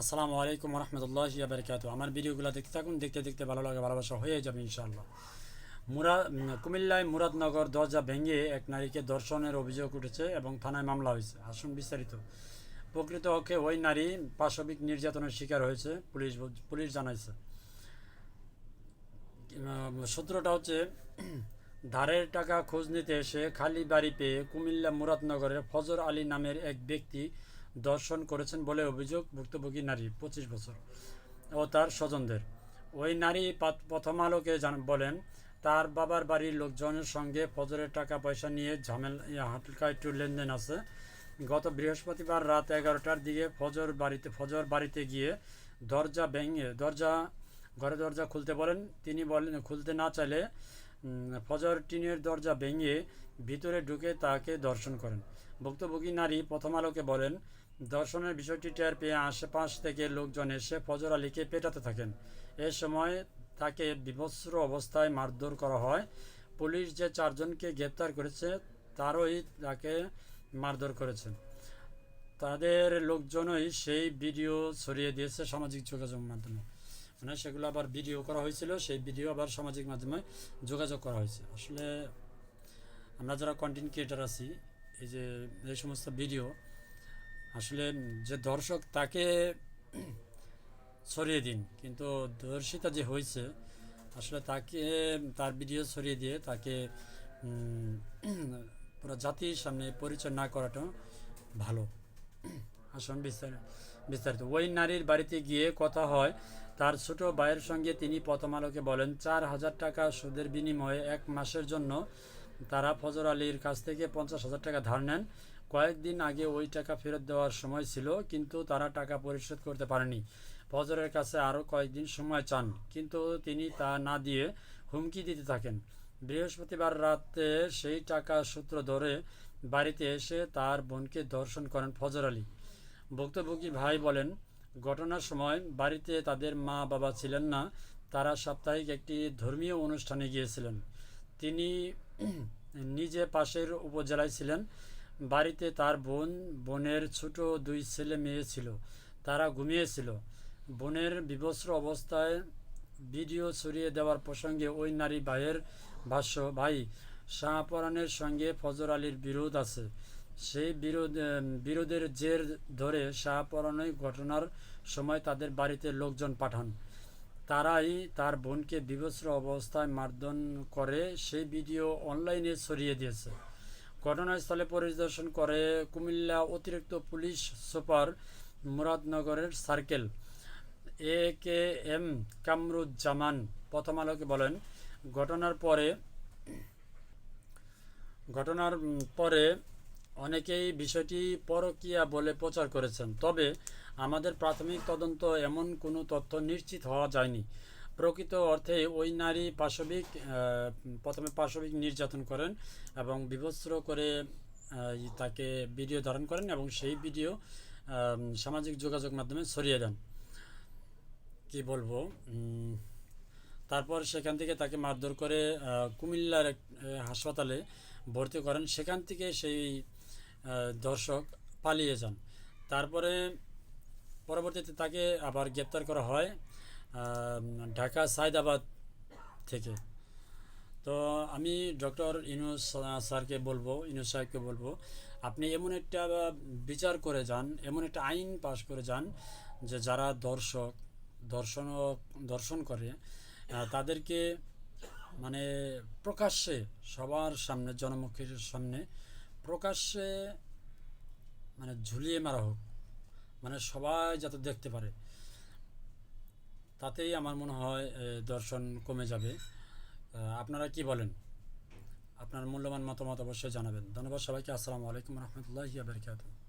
আসসালামু আলাইকুম রহমতুল্লাহ বারকাত আমার ভিডিওগুলো দেখতে থাকুন, দেখতে দেখতে ভালো লাগে, ভালোবাসা হয়ে যাবে ইনশাআল্লাহ। মুরাদ কুমিল্লায় মুরাদনগর দরজা ভেঙে এক নারীকে ধর্ষণের অভিযোগ উঠেছে এবং থানায় মামলা হয়েছে। আসুন বিস্তারিত। প্রকৃতপক্ষে ওই নারী পাশবিক নির্যাতনের শিকার হয়েছে, পুলিশ পুলিশ জানাইছে। সূত্রটা হচ্ছে, ধারের টাকা খোঁজ নিতে এসে খালি বাড়ি পেয়ে কুমিল্লা মুরাদনগরের ফজর আলী নামের এক ব্যক্তি দর্শন করেছেন বলে অভিযোগ ভুক্তভোগী নারী পঁচিশ বছর ও তার স্বজনদের। ওই নারী প্রথম আলোকে বলেন তার বাবার বাড়ির লোকজনের সঙ্গে ফজরের টাকা পয়সা নিয়ে ঝামেল ইয়া, হালকা একটু লেনদেন আছে। গত বৃহস্পতিবার রাত এগারোটার দিকে ফজর বাড়িতে ফজর বাড়িতে গিয়ে দরজা ভেঙে দরজা ঘরে দরজা খুলতে বলেন। তিনি বলেন খুলতে না চাইলে ফজর টিনের দরজা ভেঙে ভিতরে ঢুকে তাকে দর্শন করেন। ভুক্তভোগী নারী প্রথম আলোকে বলেন দর্শনের বিষয়টি টের পেয়ে আশেপাশ থেকে লোকজন এসে ফজর আলীকে পেটাতে থাকেন। এ সময় তাকে বিভৎস্র অবস্থায় মারধর করা হয়। পুলিশ যে চারজনকে গ্রেপ্তার করেছে, তারই তাকে মারধর করেছে। তাদের লোকজনই সেই ভিডিও ছড়িয়ে দিয়েছে সামাজিক যোগাযোগ মাধ্যমে। মানে সেগুলো আবার ভিডিও করা হয়েছিল, সেই ভিডিও আবার সামাজিক মাধ্যমে যোগাযোগ করা হয়েছে। আসলে আমরা যারা কন্টেন্ট ক্রিয়েটার আছি, এই যে, এই সমস্ত ভিডিও আসলে যে দর্শক তাকে ছড়িয়ে দিন, কিন্তু দর্শিতা যে হয়েছে, আসলে তাকে, তার ভিডিও ছড়িয়ে দিয়ে তাকে পুরো জাতির সামনে পরিচয় না করাটা ভালো। আসুন বিস্তারিত বিস্তারিত। ওই নারীর বাড়িতে গিয়ে কথা হয়, তার ছোট ভাইয়ের সঙ্গে তিনি প্রথম আলোকে বলেন, চার হাজার টাকা সুদের বিনিময়ে এক মাসের জন্য তারা ফজর আলীর কাছ থেকে পঞ্চাশ হাজার টাকা ধার নেন। কয়েকদিন আগে ওই টাকা ফেরত দেওয়ার সময় ছিল, কিন্তু তারা টাকা পরিশোধ করতে পারেনি। ফজরের কাছে আরও কয়েকদিন সময় চান, কিন্তু তিনি তা না দিয়ে হুমকি দিতে থাকেন। বৃহস্পতিবার রাতে সেই টাকা সূত্র ধরে বাড়িতে এসে তার বোনকে দর্শন করেন ফজর আলী। ভুক্তভোগী ভাই বলেন, ঘটনার সময় বাড়িতে তাদের মা বাবা ছিলেন না, তারা সাপ্তাহিক একটি ধর্মীয় অনুষ্ঠানে গিয়েছিলেন। তিনি নিজে পাশের উপজেলায় ছিলেন বাড়িতে তার বোন, বোনের ছোট দুই ছেলে মেয়ে ছিল। তারা ঘুমিয়েছিল। বোনের বিবস্ত্র অবস্থায় ভিডিও ছড়িয়ে দেওয়ার প্রসঙ্গে ওই নারী ভাইয়ের ভাষ্য, ভাই, শাহপরানের সঙ্গে ফজর আলীর বিরোধ আছে। সেই বিরোধ বিরোধের জের ধরে শাহপরানই ঘটনার সময় তাদের বাড়িতে লোকজন পাঠান। তারাই তার বোনকে বিবস্ত্র অবস্থায় মারধর করে সেই ভিডিও অনলাইনে ছড়িয়ে দিয়েছে। ঘটনাস্থলে পরিদর্শন করে কুমিল্লা অতিরিক্ত police super মুরাদনগরের circle. A K M Kamruzzaman প্রথম আলোকে বলেন, ঘটনার পরে ঘটনার পরে অনেকেই বিষয়টি পরকীয়া বলে প্রচার করেছেন। তবে আমাদের প্রাথমিক তদন্ত এমন কোনো তথ্য নিশ্চিত হওয়া যায়নি। প্রকৃত অর্থে ওই নারী পাশবিক প্রথমে পাশবিক নির্যাতন করেন এবং বিভস্ত্র করে তাকে ভিডিও ধারণ করেন এবং সেই ভিডিও সামাজিক যোগাযোগ মাধ্যমে ছড়িয়ে দেন। কি বলব? তারপর সেখান থেকে তাকে মারধর করে কুমিল্লার এক, হাসপাতালে ভর্তি করেন। সেখান থেকে সেই দর্শক পালিয়ে যান। তারপরে পরবর্তীতে তাকে আবার গ্রেপ্তার করা হয়। ঢাকা সায়দাবাদ থেকে। তো আমি ডক্টর ইনুস স্যারকে বলব ইনুস সাহেবকে বলব, আপনি এমন একটা বিচার করে যান, এমন একটা আইন পাশ করে যান যে যারা দর্শক, দর্শন দর্শন করে তাদেরকে মানে প্রকাশ্যে সবার সামনে, জনমুখের সামনে প্রকাশ্যে মানে ঝুলিয়ে মারা হোক। মানে সবাই যাতে দেখতে পারে। তাতেই আমার মনে হয় দর্শন কমে যাবে। আপনারা কি বলেন? আপনার মূল্যবান মতামত অবশ্যই জানাবেন। ধন্যবাদ সবাইকে। আসসালামু আলাইকুম রহমতুল্লাহ বারকাতুহ।